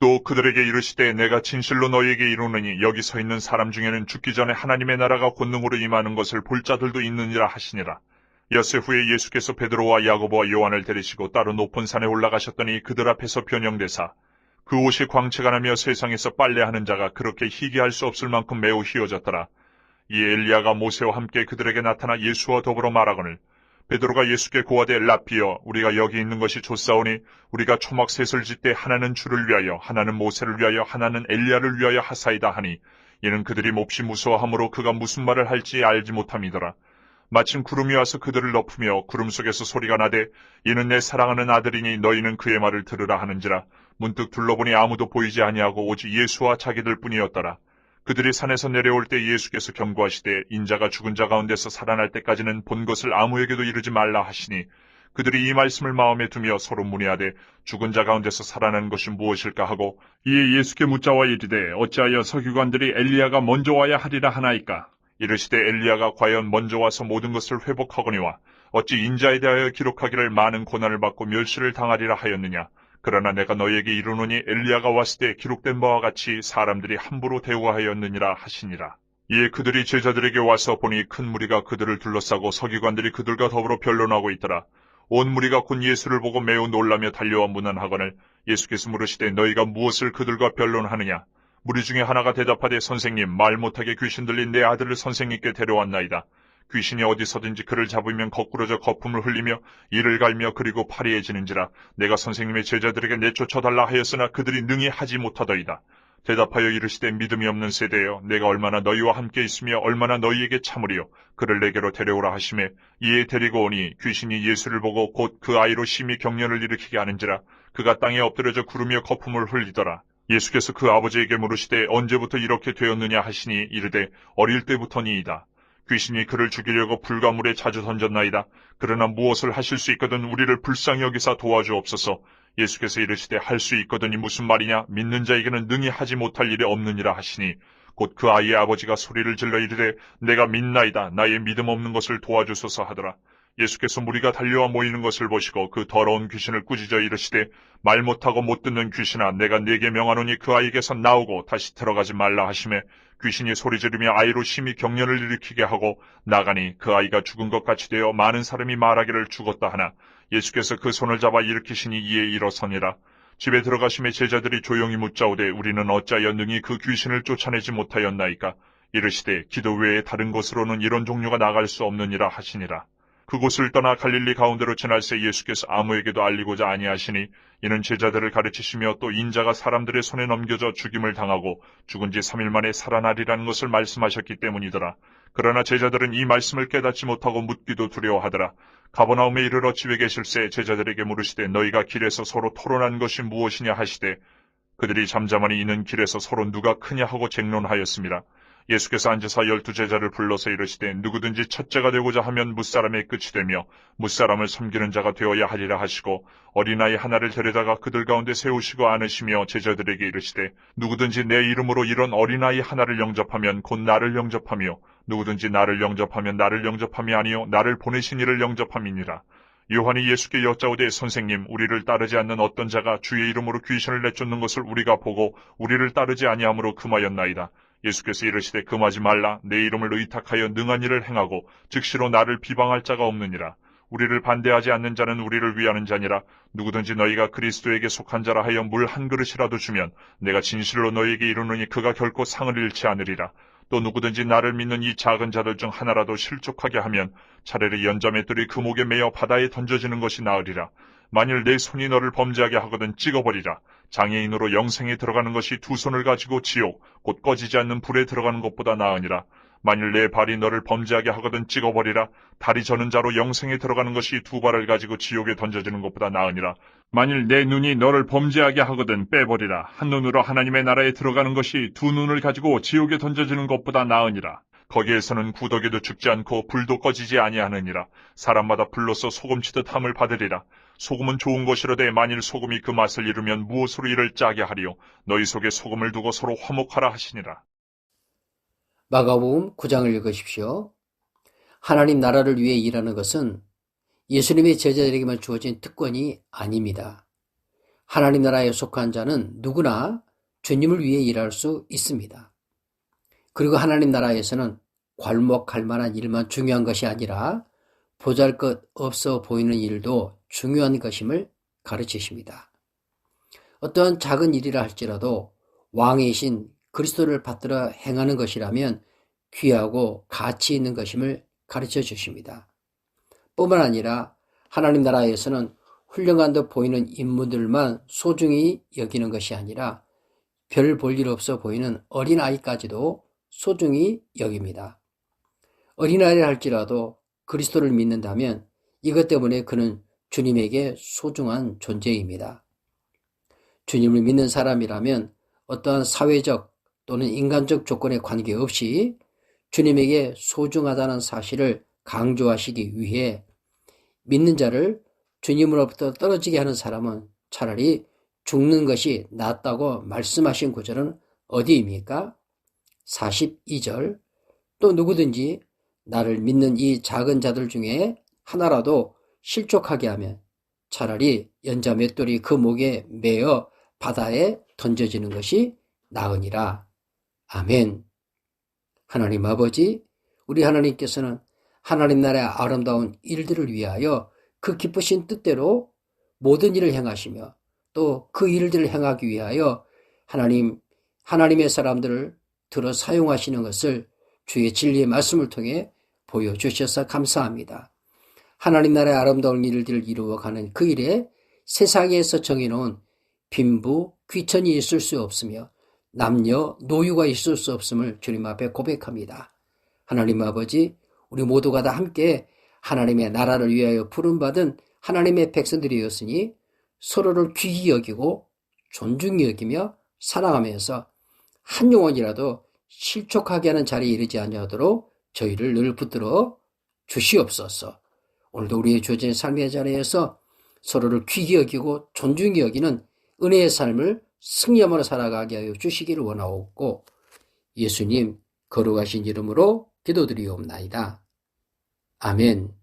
또 그들에게 이르시되 내가 진실로 너희에게 이르노니 여기 서 있는 사람 중에는 죽기 전에 하나님의 나라가 권능으로 임하는 것을 볼 자들도 있느니라 하시니라. 엿새 후에 예수께서 베드로와 야고보와 요한을 데리시고 따로 높은 산에 올라가셨더니 그들 앞에서 변형되사 그 옷이 광채가 나며 세상에서 빨래하는 자가 그렇게 희귀할 수 없을 만큼 매우 희어졌더라. 이에 엘리야가 모세와 함께 그들에게 나타나 예수와 더불어 말하거늘 베드로가 예수께 고하되 라피여 우리가 여기 있는 것이 좋사오니 우리가 초막 셋을 짓되 하나는 주를 위하여 하나는 모세를 위하여 하나는 엘리야를 위하여 하사이다 하니 이는 그들이 몹시 무서워하므로 그가 무슨 말을 할지 알지 못함이더라. 마침 구름이 와서 그들을 덮으며 구름 속에서 소리가 나되 이는 내 사랑하는 아들이니 너희는 그의 말을 들으라 하는지라 문득 둘러보니 아무도 보이지 아니하고 오직 예수와 자기들 뿐이었더라. 그들이 산에서 내려올 때 예수께서 경고하시되 인자가 죽은 자 가운데서 살아날 때까지는 본 것을 아무에게도 이르지 말라 하시니 그들이 이 말씀을 마음에 두며 서로 문의하되 죽은 자 가운데서 살아난 것이 무엇일까 하고 이에 예수께 묻자와 이르되 어찌하여 서기관들이 엘리야가 먼저 와야 하리라 하나이까? 이르시되 엘리야가 과연 먼저 와서 모든 것을 회복하거니와 어찌 인자에 대하여 기록하기를 많은 고난을 받고 멸시를 당하리라 하였느냐 그러나 내가 너희에게 이르노니 엘리야가 왔을 때 기록된 바와 같이 사람들이 함부로 대우하였느니라 하시니라. 이에 그들이 제자들에게 와서 보니 큰 무리가 그들을 둘러싸고 서기관들이 그들과 더불어 변론하고 있더라. 온 무리가 곧 예수를 보고 매우 놀라며 달려와 문안하거늘 예수께서 물으시되 너희가 무엇을 그들과 변론하느냐? 무리 중에 하나가 대답하되 선생님 말 못하게 귀신 들린 내 아들을 선생님께 데려왔나이다. 귀신이 어디서든지 그를 잡으면 거꾸러져 거품을 흘리며 이를 갈며 그리고 파리해지는지라 내가 선생님의 제자들에게 내쫓아달라 하였으나 그들이 능히 하지 못하더이다. 대답하여 이르시되 믿음이 없는 세대여 내가 얼마나 너희와 함께 있으며 얼마나 너희에게 참으리요? 그를 내게로 데려오라 하심에 이에 데리고 오니 귀신이 예수를 보고 곧 그 아이로 심히 경련을 일으키게 하는지라 그가 땅에 엎드려져 구르며 거품을 흘리더라. 예수께서 그 아버지에게 물으시되 언제부터 이렇게 되었느냐 하시니 이르되 어릴 때부터니이다 귀신이 그를 죽이려고 불가물에 자주 던졌나이다. 그러나 무엇을 하실 수 있거든 우리를 불쌍히 여기사 도와주옵소서. 예수께서 이르시되 할 수 있거든이 무슨 말이냐? 믿는 자에게는 능히 하지 못할 일이 없느니라 하시니 곧 그 아이의 아버지가 소리를 질러 이르되 내가 믿나이다. 나의 믿음 없는 것을 도와주소서 하더라. 예수께서 무리가 달려와 모이는 것을 보시고 그 더러운 귀신을 꾸짖어 이르시되 말 못하고 못 듣는 귀신아 내가 네게 명하노니 그 아이에게서 나오고 다시 들어가지 말라 하심에 귀신이 소리 지르며 아이로 심히 경련을 일으키게 하고 나가니 그 아이가 죽은 것 같이 되어 많은 사람이 말하기를 죽었다 하나 예수께서 그 손을 잡아 일으키시니 이에 일어서니라. 집에 들어가심에 제자들이 조용히 묻자오되 우리는 어찌하여 능히 그 귀신을 쫓아내지 못하였나이까? 이르시되 기도 외에 다른 곳으로는 이런 종류가 나갈 수 없느니라 하시니라 그곳을 떠나 갈릴리 가운데로 지날 새 예수께서 아무에게도 알리고자 아니하시니 이는 제자들을 가르치시며 또 인자가 사람들의 손에 넘겨져 죽임을 당하고 죽은 지 3일 만에 살아나리라는 것을 말씀하셨기 때문이더라. 그러나 제자들은 이 말씀을 깨닫지 못하고 묻기도 두려워하더라. 가버나움에 이르러 집에 계실새 제자들에게 물으시되 너희가 길에서 서로 토론한 것이 무엇이냐 하시되 그들이 잠잠하니 이는 길에서 서로 누가 크냐 하고 쟁론하였습니다. 예수께서 앉으사 열두 제자를 불러서 이르시되 누구든지 첫째가 되고자 하면 무사람의 끝이 되며 무사람을 섬기는 자가 되어야 하리라 하시고 어린아이 하나를 데려다가 그들 가운데 세우시고 안으시며 제자들에게 이르시되 누구든지 내 이름으로 이런 어린아이 하나를 영접하면 곧 나를 영접하며 누구든지 나를 영접하면 나를 영접함이 아니요 나를 보내신 이를 영접함이니라. 요한이 예수께 여짜오되 선생님 우리를 따르지 않는 어떤 자가 주의 이름으로 귀신을 내쫓는 것을 우리가 보고 우리를 따르지 아니하므로 금하였나이다. 예수께서 이르시되 금하지 말라. 내 이름을 의탁하여 능한 일을 행하고 즉시로 나를 비방할 자가 없느니라. 우리를 반대하지 않는 자는 우리를 위하는 자니라. 누구든지 너희가 그리스도에게 속한 자라 하여 물 한 그릇이라도 주면 내가 진실로 너희에게 이르노니 그가 결코 상을 잃지 않으리라 또 누구든지 나를 믿는 이 작은 자들 중 하나라도 실족하게 하면 차라리 연자맷돌이 그 목에 매어 바다에 던져지는 것이 나으리라 만일 내 손이 너를 범죄하게 하거든 찍어버리라 장애인으로 영생에 들어가는 것이 두 손을 가지고 지옥, 곧 꺼지지 않는 불에 들어가는 것보다 나으니라. 만일 내 발이 너를 범죄하게 하거든 찍어버리라. 다리 저는 자로 영생에 들어가는 것이 두 발을 가지고 지옥에 던져지는 것보다 나으니라. 만일 내 눈이 너를 범죄하게 하거든 빼버리라. 한 눈으로 하나님의 나라에 들어가는 것이 두 눈을 가지고 지옥에 던져지는 것보다 나으니라. 거기에서는 구더기도 죽지 않고 불도 꺼지지 아니하느니라. 사람마다 불로서 소금치듯 함을 받으리라. 소금은 좋은 것이로되 만일 소금이 그 맛을 잃으면 무엇으로 이를 짜게 하리요 너희 속에 소금을 두고 서로 화목하라 하시니라. 마가복음 9장을 읽으십시오. 하나님 나라를 위해 일하는 것은 예수님의 제자들에게만 주어진 특권이 아닙니다. 하나님 나라에 속한 자는 누구나 주님을 위해 일할 수 있습니다. 그리고 하나님 나라에서는 괄목할 만한 일만 중요한 것이 아니라 보잘 것 없어 보이는 일도 중요한 것임을 가르치십니다. 어떠한 작은 일이라 할지라도 왕이신 그리스도를 받들어 행하는 것이라면 귀하고 가치 있는 것임을 가르쳐 주십니다. 뿐만 아니라 하나님 나라에서는 훌륭한 듯 보이는 인물들만 소중히 여기는 것이 아니라 별 볼 일 없어 보이는 어린아이까지도 소중히 여깁니다. 어린아이를 할지라도 그리스도를 믿는다면 이것 때문에 그는 주님에게 소중한 존재입니다. 주님을 믿는 사람이라면 어떠한 사회적 또는 인간적 조건에 관계없이 주님에게 소중하다는 사실을 강조하시기 위해 믿는 자를 주님으로부터 떨어지게 하는 사람은 차라리 죽는 것이 낫다고 말씀하신 구절은 어디입니까? 42절 또 누구든지 나를 믿는 이 작은 자들 중에 하나라도 실족하게 하면 차라리 연자 맷돌이 그 목에 매어 바다에 던져지는 것이 나으니라. 아멘. 하나님 아버지, 우리 하나님께서는 하나님 나라의 아름다운 일들을 위하여 그 기쁘신 뜻대로 모든 일을 행하시며 또 그 일들을 행하기 위하여 하나님, 하나님의 사람들을 들어 사용하시는 것을 주의 진리의 말씀을 통해 보여주셔서 감사합니다. 하나님 나라의 아름다운 일들을 이루어가는 그 일에 세상에서 정해놓은 빈부, 귀천이 있을 수 없으며 남녀, 노유가 있을 수 없음을 주님 앞에 고백합니다. 하나님 아버지, 우리 모두가 다 함께 하나님의 나라를 위하여 부름받은 하나님의 백성들이었으니 서로를 귀히 여기고 존중히 여기며 사랑하면서 한 영혼이라도 실족하게 하는 자리에 이르지 아니하도록 저희를 늘 붙들어 주시옵소서. 오늘도 우리의 주어진 삶의 자리에서 서로를 귀히 여기고 존중히 여기는 은혜의 삶을 승리함으로 살아가게 하여 주시기를 원하옵고 예수님 거룩하신 이름으로 기도드리옵나이다. 아멘.